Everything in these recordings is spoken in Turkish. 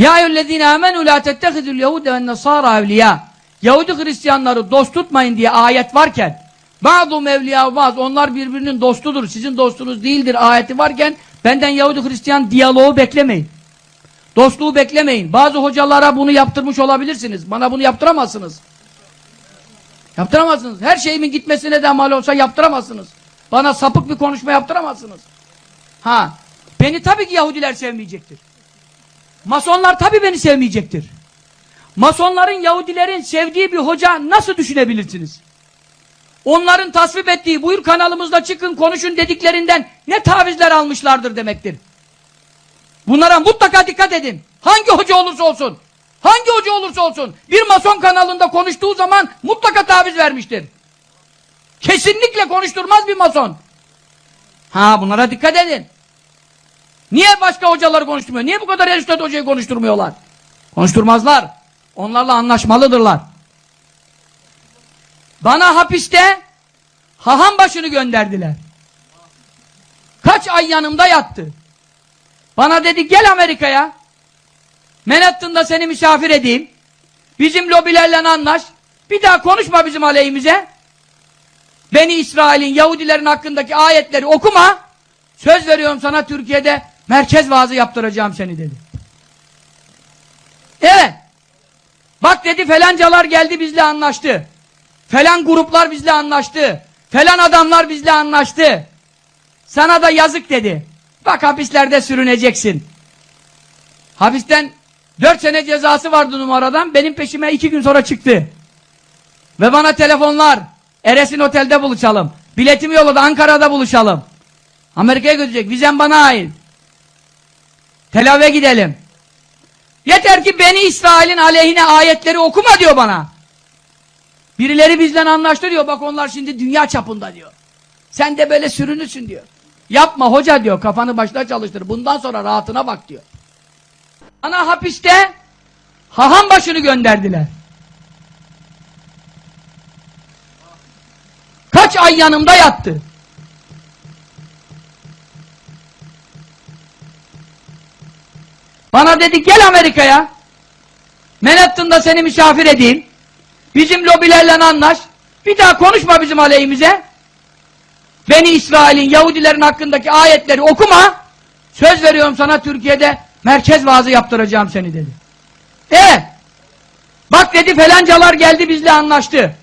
Ya eyyühellezine amenu la tettehidul yehude ve nesara evliya. Yahudi Hristiyanları dost tutmayın diye ayet varken bazı mevliya baz onlar birbirinin dostudur. Sizin dostunuz değildir ayeti varken benden Yahudi Hristiyan diyaloğu beklemeyin. Dostluğu beklemeyin. Bazı hocalara bunu yaptırmış olabilirsiniz. Bana bunu yaptıramazsınız. Yaptıramazsınız. Her şeyimin gitmesine de mal olsa yaptıramazsınız. Bana sapık bir konuşma yaptıramazsınız. Ha, beni tabii ki Yahudiler sevmeyecektir. Masonlar tabii beni sevmeyecektir. Masonların, Yahudilerin sevdiği bir hoca nasıl düşünebilirsiniz? Onların tasvip ettiği, buyur kanalımızda çıkın konuşun dediklerinden ne tavizler almışlardır demektir. Bunlara mutlaka dikkat edin. Hangi hoca olursa olsun, hangi hoca olursa olsun, bir mason kanalında konuştuğu zaman mutlaka taviz vermiştir. Kesinlikle konuşturmaz bir mason. Ha bunlara dikkat edin. Niye başka hocaları konuşturmuyor? Niye bu kadar Eriştet hocayı konuşturmuyorlar? Konuşturmazlar. Onlarla anlaşmalıdırlar. Bana hapiste haham başını gönderdiler. Kaç ay yanımda yattı. Bana dedi gel Amerika'ya. Manhattan'da seni misafir edeyim. Bizim lobilerle anlaş. Bir daha konuşma bizim aleyhimize. Beni İsrail'in, Yahudilerin hakkındaki ayetleri okuma. Söz veriyorum sana Türkiye'de merkez vaazı yaptıracağım seni dedi. Evet. Bak dedi felancalar geldi bizle anlaştı. Falan gruplar bizle anlaştı. Falan adamlar bizle anlaştı. Sana da yazık dedi. Bak hapislerde sürüneceksin. Hapisten dört sene cezası vardı numaradan. Benim peşime iki gün sonra çıktı. Ve bana telefonlar. Eres'in otelde buluşalım. Biletimi yolladı Ankara'da buluşalım. Amerika'ya götürecek. Vizem bana ait. Tel Aviv'e gidelim. Yeter ki beni İsrail'in aleyhine ayetleri okuma diyor bana. Birileri bizden anlaştı diyor. Bak onlar şimdi dünya çapında diyor. Sen de böyle sürünürsün diyor. Yapma hoca diyor. Kafanı başına çalıştır. Bundan sonra rahatına bak diyor. Ana hapiste haham başını gönderdiler. Kaç ay yanımda yattı. Bana dedi gel Amerika'ya. Manhattan'da seni misafir edeyim. Bizim lobilerle anlaş. Bir daha konuşma bizim aleyhimize. Beni İsrail'in, Yahudilerin hakkındaki ayetleri okuma. Söz veriyorum sana Türkiye'de merkez vaazı yaptıracağım seni dedi. E bak dedi felancalar geldi bizle anlaştı.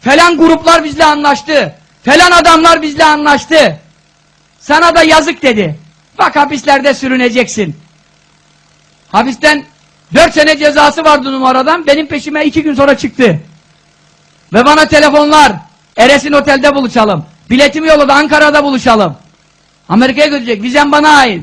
Falan gruplar bizle anlaştı. Falan adamlar bizle anlaştı. Sana da yazık dedi. Bak hapislerde sürüneceksin. Hapisten dört sene cezası vardı numaradan. Benim peşime iki gün sonra çıktı. Ve bana telefonlar. Eres'in otelde buluşalım. Biletimi yolladı Ankara'da buluşalım. Amerika'ya götürecek. Vizem bana ait.